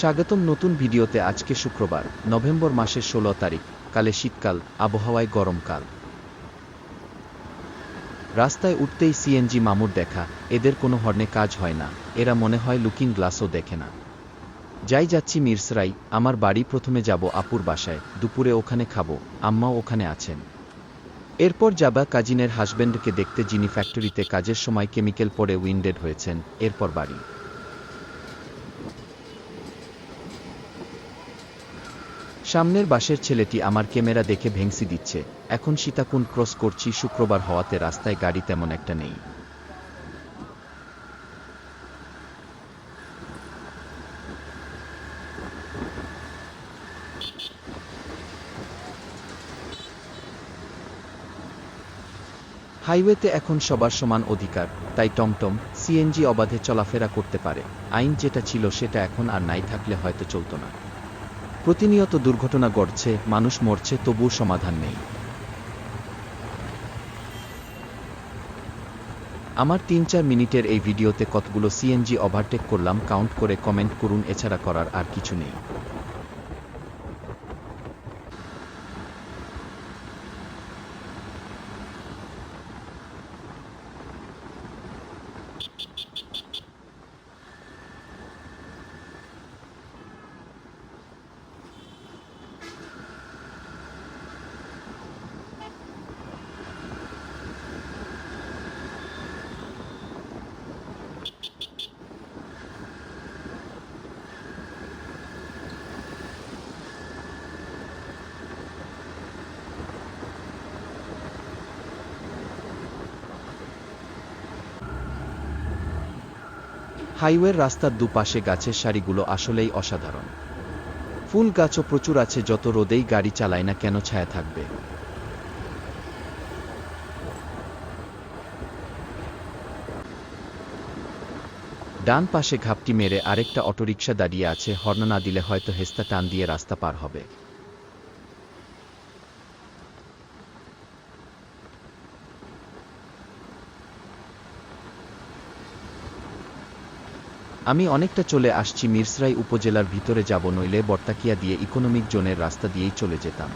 স্বাগতম নতুন ভিডিওতে আজকে শুক্রবার, নভেম্বর মাসের ষোলো তারিখ, কালে শীতকাল, আবহাওয়ায় গরমকাল। রাস্তায় উঠতেই সিএনজি মামুর দেখা, এদের কোনো হর্নে কাজ হয় না, এরা মনে হয় লুকিং গ্লাসও দেখে না। যাই যাচ্ছি মিরসরাই আমার বাড়ি প্রথমে যাব আপুর বাসায়, দুপুরে ওখানে খাব, আম্মাও ওখানে আছেন। এরপর যাবা কাজিনের হাজব্যান্ডকে দেখতে যিনি ফ্যাক্টরিতে কাজের সময় কেমিক্যাল পরে উইন্ডেড হয়েছেন, এরপর বাড়ি। সামনের বাসের ছেলেটি আমার ক্যামেরা দেখে ভেংসি দিচ্ছে। এখন সীতাকুণ্ড ক্রস করছি, শুক্রবার হওয়াতে রাস্তায় গাড়ি তেমন একটা নেই। হাইওয়েতে এখন সবার সমান অধিকার, তাই টমটম, সিএনজি অবাধে চলাফেরা করতে পারে। আইন যেটা ছিল সেটা এখন আর নাই থাকলে হয়তো চলতো না। প্রতিনিয়ত দুর্ঘটনা ঘটছে, মানুষ মরছে, তবুও সমাধান নেই। আমার তিন চার মিনিটের এই ভিডিওতে কতগুলো সিএনজি ওভারটেক করলাম কাউন্ট করে কমেন্ট করুন, এছাড়া করার আর কিছু নেই। হাইওয়ের রাস্তার দুপাশে গাছের সারিগুলো আসলেই অসাধারণ। ফুল গাছও প্রচুর আছে, যত রোদেই গাড়ি চালায় না কেন ছায়া থাকবে। ডান পাশে ঘাপটি মেরে আরেকটা অটোরিকশা দাঁড়িয়ে আছে, হর্ণ না দিলে হয়তো হেস্তা টান দিয়ে রাস্তা পার হবে। আমি অনেকটা চলে আসছি মিরসরাই উপজেলার ভিতরে যাব নইলে বর্তাকিয়া দিয়ে ইকোনমিক জোনের রাস্তা দিয়েই চলে যেতাম।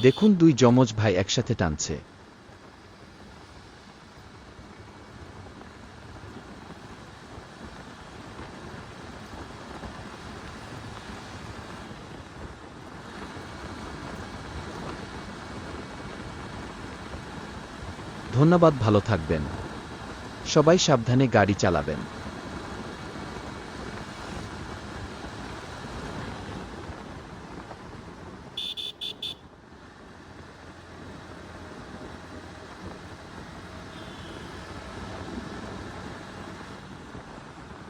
দেখুন দুই যমজ ভাই একসাথে টানছে। ধন্যবাদ ভালো থাকবেন। সবাই সাবধানে গাড়ি চালাবেন।